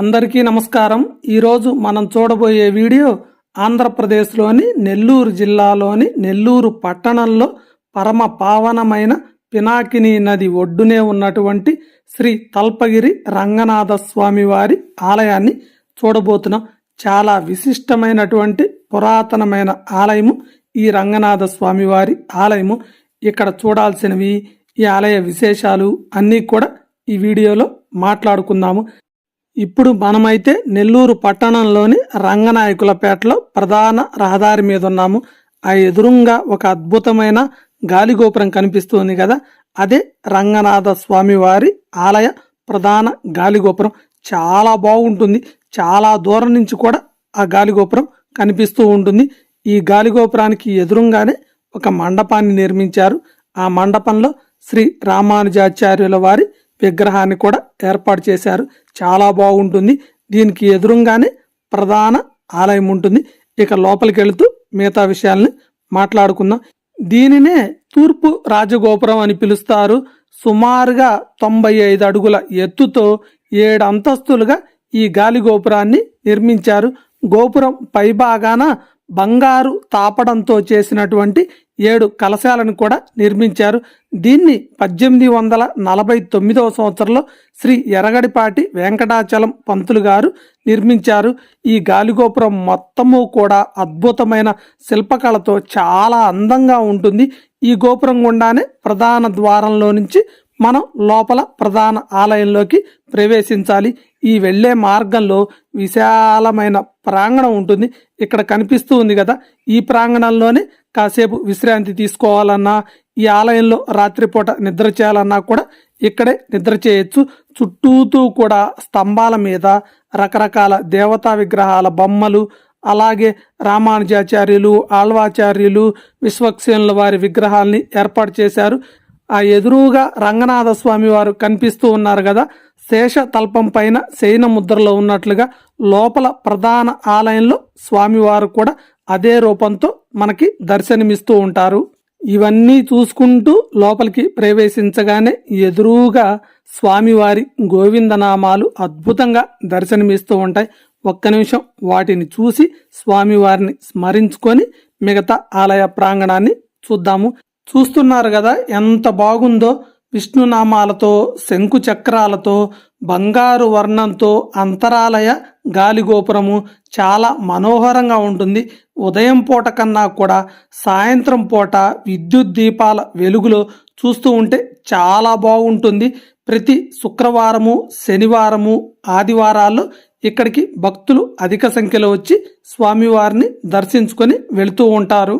అందరికీ నమస్కారం. ఈరోజు మనం చూడబోయే వీడియో ఆంధ్రప్రదేశ్లోని నెల్లూరు జిల్లాలోని నెల్లూరు పట్టణంలో పరమ పావనమైన పినాకిని నది ఒడ్డునే ఉన్నటువంటి శ్రీ తల్పగిరి రంగనాథ స్వామి వారి ఆలయాన్ని చూడబోతున్నాం. చాలా విశిష్టమైనటువంటి పురాతనమైన ఆలయము ఈ రంగనాథ స్వామి వారి ఆలయము. ఇక్కడ చూడాల్సినవి ఈ ఆలయ విశేషాలు అన్నీ కూడా ఈ వీడియోలో మాట్లాడుకుందాము. ఇప్పుడు మనమైతే నెల్లూరు పట్టణంలోని రంగనాయకులపేటలో ప్రధాన రహదారి మీద ఉన్నాము. ఆ ఎదురుంగా ఒక అద్భుతమైన గాలిగోపురం కనిపిస్తుంది కదా. అదే రంగనాథ స్వామివారి ఆలయ ప్రధాన గాలిగోపురం. చాలా బాగుంటుంది. చాలా దూరం నుంచి కూడా ఆ గాలిగోపురం కనిపిస్తూ ఉంటుంది. ఈ గాలిగోపురానికి ఎదురుగానే ఒక మండపాన్ని నిర్మించారు. ఆ మండపంలో శ్రీ రామానుజాచార్యుల వారి విగ్రహాన్ని కూడా ఏర్పాటు చేశారు. చాలా బాగుంటుంది. దీనికి ఎదురుగానే ప్రధాన ఆలయం ఉంటుంది. ఇక లోపలికి వెళుతూ మిగతా విషయాల్ని మాట్లాడుకుందాం. దీనినే తూర్పు రాజగోపురం అని పిలుస్తారు. సుమారుగా తొంభై ఐదు అడుగుల ఎత్తుతో ఏడు అంతస్తులుగా ఈ గాలి గోపురాన్ని నిర్మించారు. గోపురం పైభాగాన బంగారు తాపడంతో చేసినటువంటి ఏడు కలశాలను కూడా నిర్మించారు. దీన్ని పద్దెనిమిది వందల నలభై తొమ్మిదవ సంవత్సరంలో శ్రీ ఎరగడిపాటి వెంకటాచలం పంతులు గారు నిర్మించారు. ఈ గాలిగోపురం మొత్తము కూడా అద్భుతమైన శిల్పకళతో చాలా అందంగా ఉంటుంది. ఈ గోపురం గుండానే ప్రధాన ద్వారంలో నుంచి మనం లోపల ప్రధాన ఆలయంలోకి ప్రవేశించాలి. ఈ వెళ్ళే మార్గంలో విశాలమైన ప్రాంగణం ఉంటుంది. ఇక్కడ కనిపిస్తూ ఉంది కదా ఈ ప్రాంగణంలోనే కాసేపు విశ్రాంతి తీసుకోవాలన్నా ఈ ఆలయంలో రాత్రిపూట నిద్ర చేయాలన్నా కూడా ఇక్కడే నిద్ర చేయొచ్చు. చుట్టూతూ కూడా స్తంభాల మీద రకరకాల దేవతా విగ్రహాల బొమ్మలు అలాగే రామానుజాచార్యులు ఆళ్వాచార్యులు విశ్వక్సేనుల వారి విగ్రహాల్ని ఏర్పాటు చేశారు. ఆ ఎదురుగా రంగనాథ స్వామి వారు కనిపిస్తూ ఉన్నారు కదా. శేష తల్పం పైన శయన ముద్రలో ఉన్నట్లుగా లోపల ప్రధాన ఆలయంలో స్వామివారు కూడా అదే రూపంతో మనకి దర్శనమిస్తూ ఉంటారు. ఇవన్నీ చూసుకుంటూ లోపలికి ప్రవేశించగానే ఎదురుగా స్వామివారి గోవిందనామాలు అద్భుతంగా దర్శనమిస్తూ ఉంటాయి. ఒక్క నిమిషం వాటిని చూసి స్వామివారిని స్మరించుకొని మిగతా ఆలయ ప్రాంగణాన్ని చూద్దాము. చూస్తున్నారు కదా ఎంత బాగుందో విష్ణునామాలతో శంకు చక్రాలతో బంగారు వర్ణంతో అంతరాలయ గాలిగోపురము చాలా మనోహరంగా ఉంటుంది. ఉదయం పూట కన్నా కూడా సాయంత్రం పూట విద్యుత్ దీపాల వెలుగులో చూస్తూ ఉంటే చాలా బాగుంటుంది. ప్రతి శుక్రవారము శనివారము ఆదివారాల్లో ఇక్కడికి భక్తులు అధిక సంఖ్యలో వచ్చి స్వామివారిని దర్శించుకొని వెళుతూ ఉంటారు.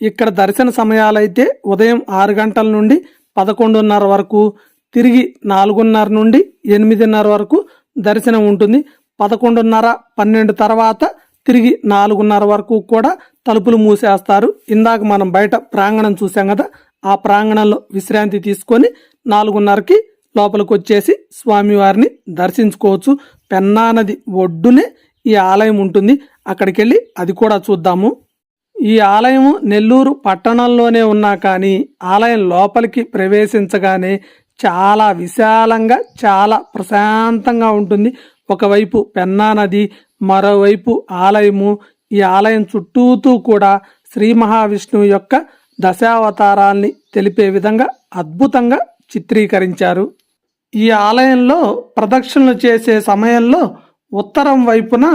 ఇక్కడ దర్శన సమయాలైతే ఉదయం ఆరు గంటల నుండి పదకొండున్నర వరకు తిరిగి నాలుగున్నర నుండి ఎనిమిదిన్నర వరకు దర్శనం ఉంటుంది. పదకొండున్నర పన్నెండు తర్వాత తిరిగి నాలుగున్నర వరకు కూడా తలుపులు మూసేస్తారు. ఇందాక మనం బయట ప్రాంగణం చూసాం కదా ఆ ప్రాంగణంలో విశ్రాంతి తీసుకొని నాలుగున్నరకి లోపలికి వచ్చేసి స్వామివారిని దర్శించుకోవచ్చు. పెన్నా నది ఒడ్డునే ఈ ఆలయం ఉంటుంది. అక్కడికి వెళ్ళి అది కూడా చూద్దాము. ఈ ఆలయము నెల్లూరు పట్టణంలోనే ఉన్నా కానీ ఆలయం లోపలికి ప్రవేశించగానే చాలా విశాలంగా చాలా ప్రశాంతంగా ఉంటుంది. ఒకవైపు పెన్నా నది మరోవైపు ఆలయము. ఈ ఆలయం చుట్టూతూ కూడా శ్రీ మహావిష్ణువు యొక్క దశావతారాల్ని తెలిపే విధంగా అద్భుతంగా చిత్రీకరించారు. ఈ ఆలయంలో ప్రదక్షిణలు చేసే సమయంలో ఉత్తరం వైపున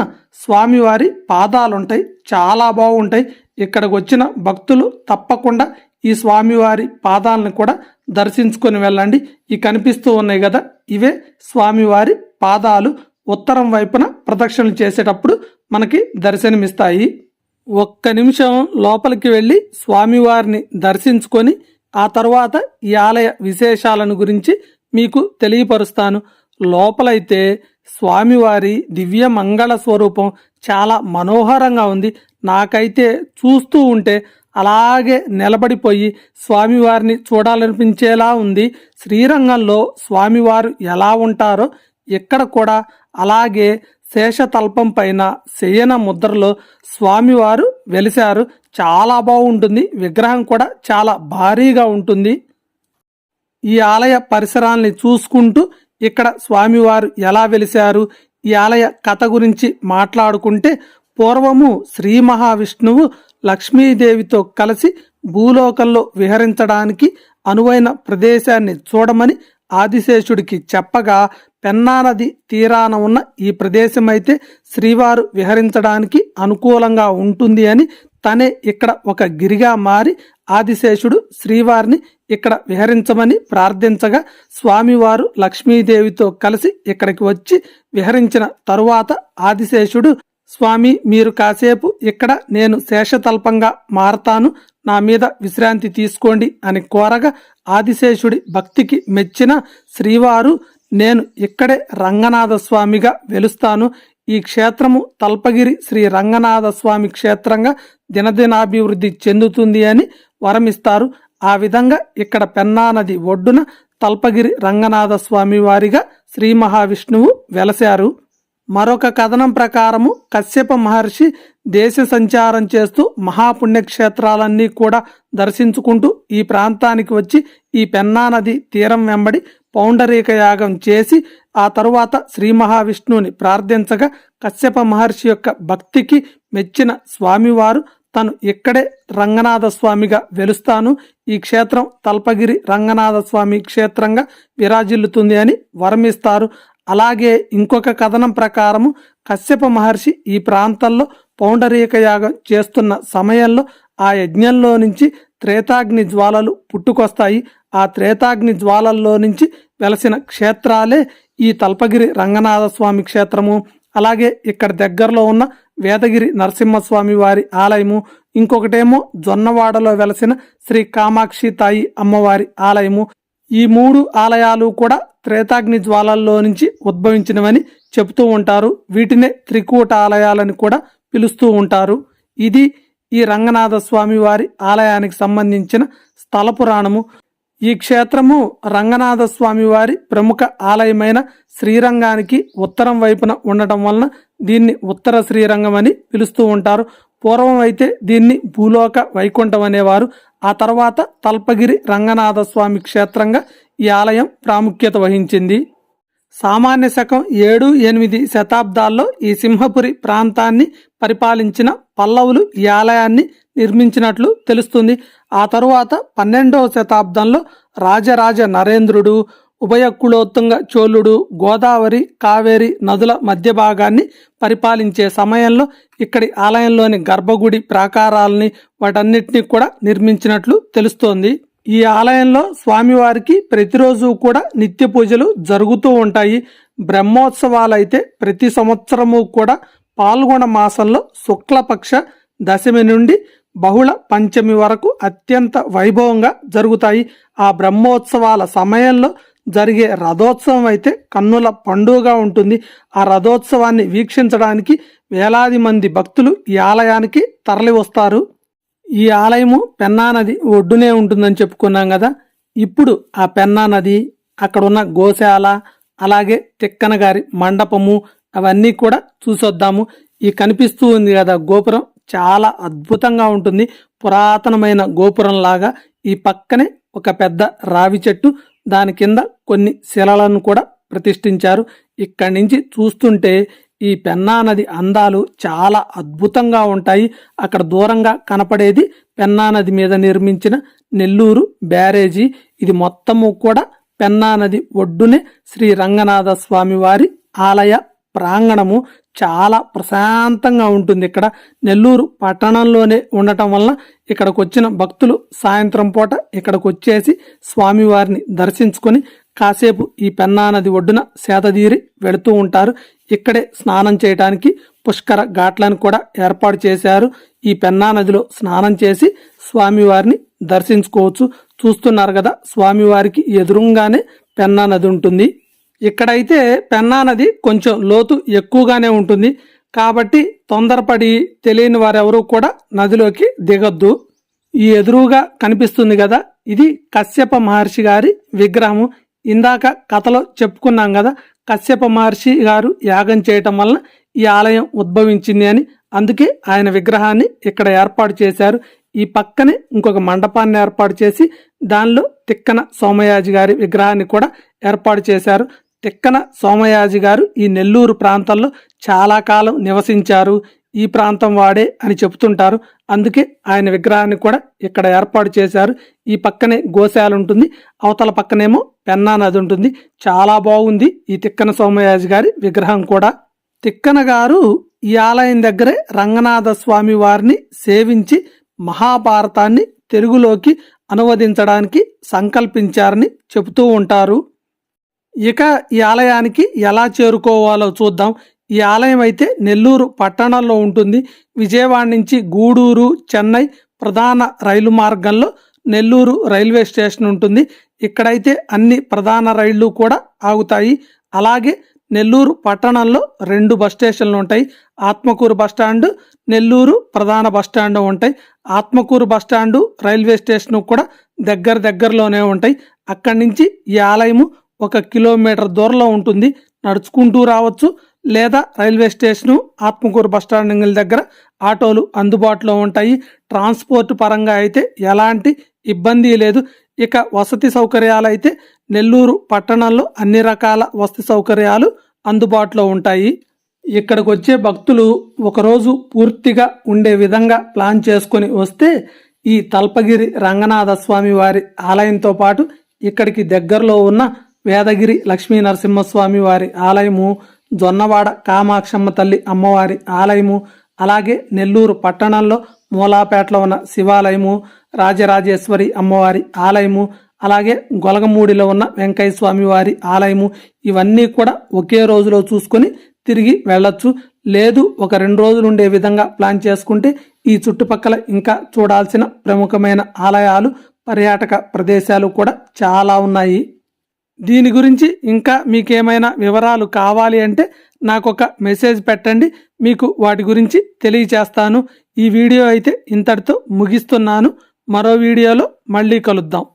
స్వామివారి పాదాలుంటాయి. చాలా బాగుంటాయి. ఇక్కడికి వచ్చిన భక్తులు తప్పకుండా ఈ స్వామివారి పాదాలను కూడా దర్శించుకొని వెళ్ళండి. ఈ కనిపిస్తూ ఉన్నాయి కదా. ఇవే స్వామివారి పాదాలు. ఉత్తరం వైపున ప్రదక్షిణలు చేసేటప్పుడు మనకి దర్శనమిస్తాయి. ఒక్క నిమిషం లోపలికి వెళ్ళి స్వామివారిని దర్శించుకొని ఆ తర్వాత ఈ ఆలయ విశేషాలను గురించి మీకు తెలియపరుస్తాను. లోపలైతే స్వామివారి దివ్య మంగళ స్వరూపం చాలా మనోహరంగా ఉంది. నాకైతే చూస్తూ ఉంటే అలాగే నిలబడిపోయి స్వామివారిని చూడాలనిపించేలా ఉంది. శ్రీరంగంలో స్వామివారు ఎలా ఉంటారో ఇక్కడ కూడా అలాగే శేషతల్పం పైన శయన ముద్రలో స్వామివారు వెలిశారు. చాలా బాగుంటుంది. విగ్రహం కూడా చాలా భారీగా ఉంటుంది. ఈ ఆలయ పరిసరాల్ని చూసుకుంటూ ఇక్కడ స్వామివారు ఎలా వెలిశారు ఈ ఆలయ కథ గురించి మాట్లాడుకుంటే పూర్వము శ్రీ మహావిష్ణువు లక్ష్మీదేవితో కలిసి భూలోకంలో విహరించడానికి అనువైన ప్రదేశాన్ని చూడమని ఆదిశేషుడికి చెప్పగా పెన్నా నది తీరాన ఉన్న ఈ ప్రదేశమైతే శ్రీవారు విహరించడానికి అనుకూలంగా ఉంటుంది అని తనే ఇక్కడ ఒక గిరిగా మారి ఆదిశేషుడు శ్రీవారిని ఇక్కడ విహరించమని ప్రార్థించగా స్వామివారు లక్ష్మీదేవితో కలిసి ఇక్కడికి వచ్చి విహరించిన తరువాత ఆదిశేషుడు స్వామి మీరు కాసేపు ఇక్కడ నేను శేషతల్పంగా మారతాను. నా మీద విశ్రాంతి తీసుకోండి అని కోరగా ఆదిశేషుడి భక్తికి మెచ్చిన శ్రీవారు నేను ఇక్కడే రంగనాథ స్వామిగా వెలుస్తాను. ఈ క్షేత్రము తల్పగిరి శ్రీ రంగనాథస్వామి క్షేత్రంగా దినదినాభివృద్ధి చెందుతుంది అని వరమిస్తారు. ఆ విధంగా ఇక్కడ పెన్నా నది ఒడ్డున తల్పగిరి రంగనాథస్వామి వారిగా శ్రీ మహావిష్ణువు వెలశారు. మరొక కథనం ప్రకారము కశ్యప మహర్షి దేశ సంచారం చేస్తూ మహాపుణ్యక్షేత్రాలన్నీ కూడా దర్శించుకుంటూ ఈ ప్రాంతానికి వచ్చి ఈ పెన్నా నది తీరం వెంబడి పౌండరీక యాగం చేసి ఆ తరువాత శ్రీ మహావిష్ణువుని ప్రార్థించగా కశ్యప మహర్షి యొక్క భక్తికి మెచ్చిన స్వామివారు తను ఇక్కడే రంగనాథ స్వామిగా వెలుస్తాను. ఈ క్షేత్రం తల్పగిరి రంగనాథ స్వామి క్షేత్రంగా విరాజిల్లుతుంది అని వరమిస్తారు. అలాగే ఇంకొక కథనం ప్రకారము కశ్యప మహర్షి ఈ ప్రాంతంలో పౌండరీక యాగం చేస్తున్న సమయంలో ఆ యజ్ఞంలో నుంచి త్రేతాగ్ని జ్వాలలు పుట్టుకొస్తాయి. ఆ త్రేతాగ్ని జ్వాలల్లో నుంచి వెలసిన క్షేత్రాలే ఈ తల్పగిరి రంగనాథ స్వామి క్షేత్రము. అలాగే ఇక్కడ దగ్గరలో ఉన్న వేదగిరి నరసింహస్వామి వారి ఆలయము. ఇంకొకటేమో జొన్నవాడలో వెలసిన శ్రీ కామాక్షి తాయి అమ్మవారి ఆలయము. ఈ మూడు ఆలయాలు కూడా త్రేతాగ్ని జ్వాలల్లో నుంచి ఉద్భవించినవని చెబుతూ ఉంటారు. వీటినే త్రికూట ఆలయాలని కూడా పిలుస్తూ ఉంటారు. ఇది ఈ రంగనాథ స్వామి వారి ఆలయానికి సంబంధించిన స్థల పురాణము. ఈ క్షేత్రము రంగనాథ స్వామి వారి ప్రముఖ ఆలయమైన శ్రీరంగానికి ఉత్తరం వైపున ఉండటం వలన దీన్ని ఉత్తర శ్రీరంగం అని పిలుస్తూ ఉంటారు. పూర్వం అయితే దీన్ని భూలోక వైకుంఠం అనేవారు. ఆ తర్వాత తల్పగిరి రంగనాథ స్వామి క్షేత్రంగా ఈ ఆలయం ప్రాముఖ్యత వహించింది. సామాన్య శకం ఏడు ఎనిమిది శతాబ్దాల్లో ఈ సింహపురి ప్రాంతాన్ని పరిపాలించిన పల్లవులు ఈ ఆలయాన్ని నిర్మించినట్లు తెలుస్తుంది. ఆ తరువాత పన్నెండవ శతాబ్దంలో రాజరాజ నరేంద్రుడు ఉభయ కులోత్తుంగ చోళుడు గోదావరి కావేరి నదుల మధ్య భాగాన్ని పరిపాలించే సమయంలో ఇక్కడి ఆలయంలోని గర్భగుడి ప్రాకారాలని వాటన్నిటిని కూడా నిర్మించినట్లు తెలుస్తోంది. ఈ ఆలయంలో స్వామివారికి ప్రతిరోజు కూడా నిత్య పూజలు జరుగుతూ ఉంటాయి. బ్రహ్మోత్సవాలైతే ప్రతి సంవత్సరము కూడా పాల్గొన మాసంలో శుక్లపక్ష దశమి నుండి బహుళ పంచమి వరకు అత్యంత వైభవంగా జరుగుతాయి. ఆ బ్రహ్మోత్సవాల సమయంలో జరిగే రథోత్సవం అయితే కన్నుల పండుగగా ఉంటుంది. ఆ రథోత్సవాన్ని వీక్షించడానికి వేలాది మంది భక్తులు ఈ ఆలయానికి తరలి వస్తారు. ఈ ఆలయము పెన్నా నది ఒడ్డునే ఉంటుందని చెప్పుకున్నాం కదా. ఇప్పుడు ఆ పెన్నా నది గోశాల అలాగే తిక్కనగారి మండపము అవన్నీ కూడా చూసొద్దాము. ఈ కనిపిస్తూ ఉంది కదా గోపురం. చాలా అద్భుతంగా ఉంటుంది. పురాతనమైన గోపురం లాగా ఈ పక్కనే ఒక పెద్ద రావి చెట్టు దాని కింద కొన్ని శిలలను కూడా ప్రతిష్ఠించారు. ఇక్కడి నుంచి చూస్తుంటే ఈ పెన్నా నది అందాలు చాలా అద్భుతంగా ఉంటాయి. అక్కడ దూరంగా కనపడేది పెన్నా నది మీద నిర్మించిన నెల్లూరు బ్యారేజీ. ఇది మొత్తము కూడా పెన్నా నది ఒడ్డునే శ్రీ రంగనాథ స్వామివారి ఆలయ ప్రాంగణము చాలా ప్రశాంతంగా ఉంటుంది. ఇక్కడ నెల్లూరు పట్టణంలోనే ఉండటం వలన ఇక్కడికి వచ్చిన భక్తులు సాయంత్రం పూట ఇక్కడికి వచ్చేసి స్వామివారిని దర్శించుకొని కాసేపు ఈ పెన్నా నది ఒడ్డున సేదదీరి వెళుతూ ఉంటారు. ఇక్కడే స్నానం చేయడానికి పుష్కర ఘాట్లను కూడా ఏర్పాటు చేశారు. ఈ పెన్నా నదిలో స్నానం చేసి స్వామివారిని దర్శించుకోవచ్చు. చూస్తున్నారు కదా స్వామివారికి ఎదురుగానే పెన్నా నది ఉంటుంది. ఇక్కడైతే పెన్నా నది కొంచెం లోతు ఎక్కువగానే ఉంటుంది. కాబట్టి తొందరపడి తెలియని వారెవరూ కూడా నదిలోకి దిగొద్దు. ఈ ఎదురుగా కనిపిస్తుంది కదా ఇది కశ్యప మహర్షి గారి విగ్రహము. ఇందాక కథలో చెప్పుకున్నాం కదా కశ్యప మహర్షి గారు యాగం చేయటం వలన ఈ ఆలయం ఉద్భవించింది అని. అందుకే ఆయన విగ్రహాన్ని ఇక్కడ ఏర్పాటు చేశారు. ఈ పక్కనే ఇంకొక మండపాన్ని ఏర్పాటు చేసి దానిలో తిక్కన సోమయాజి గారి విగ్రహాన్ని కూడా ఏర్పాటు చేశారు. తిక్కన సోమయాజి గారు ఈ నెల్లూరు ప్రాంతంలో చాలా కాలం నివసించారు. ఈ ప్రాంతం వాడే అని చెప్తుంటారు అందుకే ఆయన విగ్రహాన్ని కూడా ఇక్కడ ఏర్పాటు చేశారు. ఈ పక్కనే గోశాల ఉంటుంది. అవతల పక్కనేమో పెన్నా నది ఉంటుంది. చాలా బాగుంది ఈ తిక్కన సోమయాజి గారి విగ్రహం కూడా. తిక్కన గారు ఈ ఆలయం దగ్గరే రంగనాథ స్వామి వారిని సేవించి మహాభారతాన్ని తెలుగులోకి అనువదించడానికి సంకల్పించారని చెబుతూ ఉంటారు. ఇక ఈ ఆలయానికి ఎలా చేరుకోవాలో చూద్దాం. ఈ ఆలయం అయితే నెల్లూరు పట్టణంలో ఉంటుంది. విజయవాడ నుంచి గూడూరు చెన్నై ప్రధాన రైలు మార్గంలో నెల్లూరు రైల్వే స్టేషన్ ఉంటుంది. ఇక్కడైతే అన్ని ప్రధాన రైళ్ళు కూడా ఆగుతాయి. అలాగే నెల్లూరు పట్టణంలో రెండు బస్ స్టేషన్లు ఉంటాయి. ఆత్మకూరు బస్ స్టాండ్ నెల్లూరు ప్రధాన బస్ స్టాండ్ ఉంటాయి. ఆత్మకూరు బస్ రైల్వే స్టేషన్ కూడా దగ్గర దగ్గరలోనే ఉంటాయి. అక్కడి నుంచి ఈ ఆలయము ఒక కిలోమీటర్ దూరంలో ఉంటుంది. నడుచుకుంటూ రావచ్చు లేదా రైల్వే స్టేషను ఆత్మకూరు బస్ దగ్గర ఆటోలు అందుబాటులో ఉంటాయి. ట్రాన్స్పోర్ట్ పరంగా అయితే ఎలాంటి ఇబ్బంది లేదు. ఇక వసతి సౌకర్యాలు అయితే నెల్లూరు పట్టణంలో అన్ని రకాల వసతి సౌకర్యాలు అందుబాటులో ఉంటాయి. ఇక్కడికి వచ్చే భక్తులు ఒకరోజు పూర్తిగా ఉండే విధంగా ప్లాన్ చేసుకొని వస్తే ఈ తల్పగిరి రంగనాథ స్వామి వారి ఆలయంతో పాటు ఇక్కడికి దగ్గరలో ఉన్న వేదగిరి లక్ష్మీ నరసింహస్వామి వారి ఆలయము జొన్నవాడ కామాక్షమ్మ తల్లి అమ్మవారి ఆలయము అలాగే నెల్లూరు పట్టణంలో మూలాపేటలో ఉన్న శివాలయము రాజరాజేశ్వరి అమ్మవారి ఆలయము అలాగే గొలగమూడిలో ఉన్న వెంకయ్య స్వామి వారి ఆలయము ఇవన్నీ కూడా ఒకే రోజులో చూసుకొని తిరిగి వెళ్ళొచ్చు. లేదు ఒక రెండు రోజులు ఉండే విధంగా ప్లాన్ చేసుకుంటే ఈ చుట్టుపక్కల ఇంకా చూడాల్సిన ప్రముఖమైన ఆలయాలు పర్యాటక ప్రదేశాలు కూడా చాలా ఉన్నాయి. దీని గురించి ఇంకా మీకేమైనా వివరాలు కావాలి అంటే నాకు ఒక మెసేజ్ పెట్టండి. మీకు వాటి గురించి తెలియచేస్తాను. ఈ వీడియో అయితే ఇంతటితో ముగిస్తున్నాను. మరో వీడియోలో మళ్ళీ కలుద్దాం.